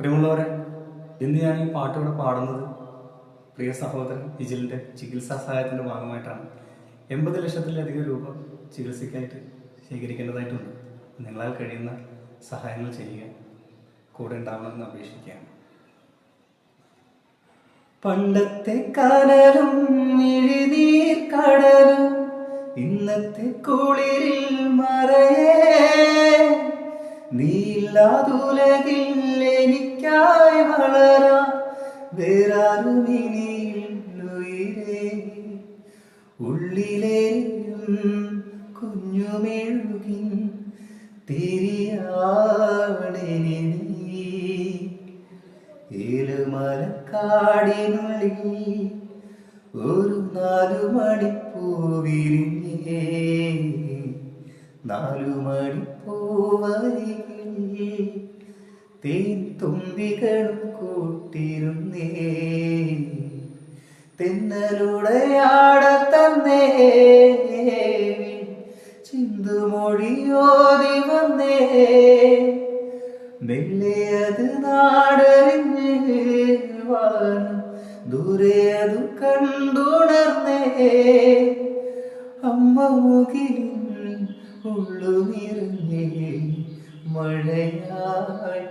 പ്രിയമുള്ളവരെ ഇന്ന് ഞാൻ ഈ പാട്ട് ഇവിടെ പാടുന്നത് പ്രിയ സഹോദരൻ വിജിലിന്റെ ചികിത്സാ സഹായത്തിന്റെ ഭാഗമായിട്ടാണ്. എൺപത് ലക്ഷത്തിലധികം രൂപ ചികിത്സയ്ക്കായിട്ട് ശേഖരിക്കേണ്ടതായിട്ടുണ്ട്. നിങ്ങളാൽ കഴിയുന്ന സഹായങ്ങൾ ചെയ്യുക കൂടെ ഉണ്ടാവണമെന്ന് അപേക്ഷിക്കുകയാണ്. പണ്ടത്തെ കനലും എഴുതീർ കടലും ഇന്നത്തെ കുളിരിൽ മറയേ നീല്ലാതുലകിൽ എനിക്കായി വളരാ. വേറാരുമിനിയിലുയിരേ ഉള്ളിലേയും കുഞ്ഞുമെഴുകിൻ തിരിയാണെനി നീ. ഏലുമലക്കാടിനുള്ളിൽ ഒരു നാലു മണിപ്പൂവിരിഞ്ഞേ നാലു മണിപ്പൂവരികിൽ തേൻ തുമ്പികളും കൂട്ടിരുന്നേ തെന്നലുടെ ആടത്തന്നേ ചിന്തുമൊഴിയോതി വന്നേ. മെല്ലെ അത് നാടറിഞ്ഞ് ദൂരെ അത് കണ്ടുണർന്നേ. അമ്മ മുകിലിൻ ഉള്ളു നിറഞ്ഞേ മഴയായി